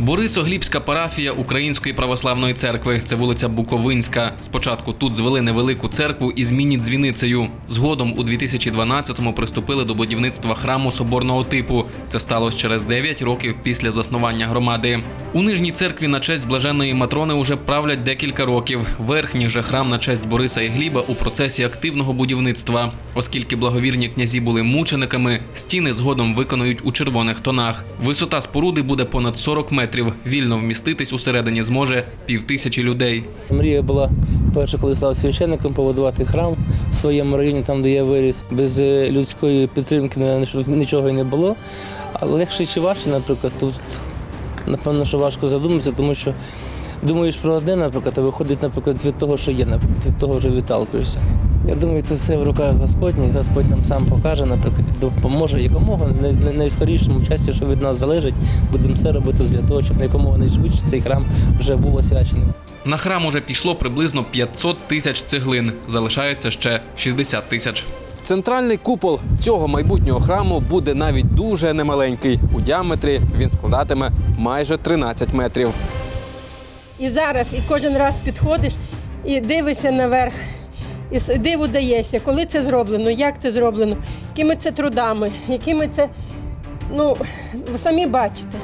Борисоглібська парафія Української православної церкви. Це вулиця Буковинська. Спочатку тут звели невелику церкву із міні-дзвіницею. Згодом у 2012-му приступили до будівництва храму соборного типу. Це сталося через 9 років після заснування громади. У нижній церкві на честь блаженної матрони уже правлять декілька років. Верхній же храм на честь Бориса і Гліба у процесі активного будівництва. Оскільки благовірні князі були мучениками, стіни згодом виконують у червоних тонах. Висота споруди буде понад 40 метрів. Вільно вміститись усередині зможе півтисячі людей. Мрія була перше, коли став священником, побудувати храм в своєму районі, там де я виріс. Без е, людської підтримки нічого й не було. А легше чи важче, наприклад, тут напевно, що важко задуматися, тому що думаєш про одне, наприклад, а виходить, наприклад, від того, що є, наприклад, від того вже відталкуєшся. Я думаю, це все в руках Господніх. Господь нам сам покаже, наприклад, допоможе якомога на- на найскорішому часі, що від нас залежить, будемо все робити для того, щоб якомога найшвидше цей храм вже був освячений. На храм уже пішло приблизно 500 тисяч цеглин. Залишається ще 60 тисяч. Центральний купол цього майбутнього храму буде навіть дуже немаленький. У діаметрі він складатиме майже 13 метрів. І зараз, і кожен раз підходиш і дивишся наверх, і диву даєшся, коли це зроблено, як це зроблено, якими це трудами, якими це. Ну, ви самі бачите.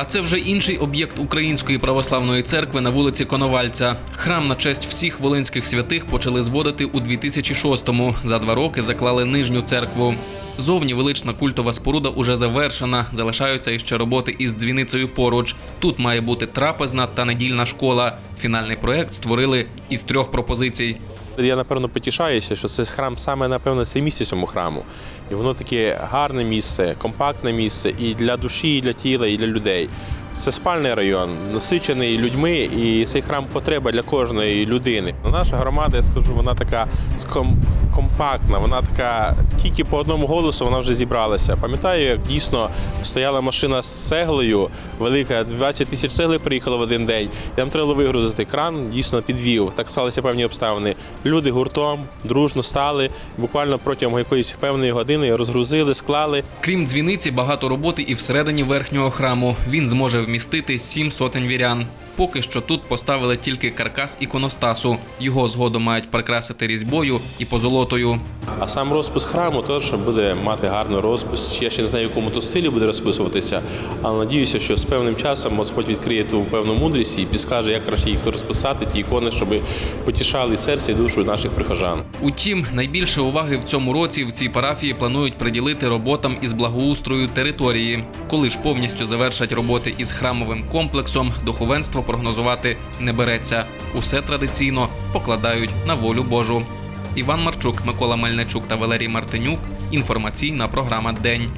А це вже інший об'єкт Української православної церкви на вулиці Коновальця. Храм на честь всіх волинських святих почали зводити у 2006-му. За два роки заклали нижню церкву. Зовні велична культова споруда уже завершена. Залишаються іще роботи із дзвіницею поруч. Тут має бути трапезна та недільна школа. Фінальний проект створили із трьох пропозицій. Я напевно потішаюся, що це храм саме напевно це місце цьому храму. І воно таке гарне місце, компактне місце і для душі, і для тіла, і для людей. Це спальний район, насичений людьми, і цей храм потреба для кожної людини. Наша громада, я скажу, вона така компактна, вона така тільки по одному голосу вона вже зібралася. Пам'ятаю, як дійсно стояла машина з цеглою, велика, 20 тисяч цегли приїхало в один день. і Нам треба вигрузити. Кран дійсно підвів. Так сталися певні обставини. Люди гуртом дружно стали, буквально протягом якоїсь певної години розгрузили, склали. Крім дзвіниці, багато роботи і всередині верхнього храму. Він зможе вмістити сім сотень вірян. Поки що тут поставили тільки каркас іконостасу. Його згодом мають прикрасити різьбою і позолотою. А сам розпис храму теж буде мати гарний розпис. Я ще не знаю, в якому то стилі буде розписуватися, але надіюся, що з певним часом Господь відкриє ту певну мудрість і підскаже, як краще їх розписати, ті ікони, щоб потішали серце і душу наших прихожан. Утім, найбільше уваги в цьому році в цій парафії планують приділити роботам із благоустрою території. Коли ж повністю завершать роботи із храмовим комплексом, духовенство прогнозувати не береться. Усе традиційно покладають на волю Божу. Іван Марчук, Микола Мельничук та Валерій Мартинюк. Інформаційна програма День.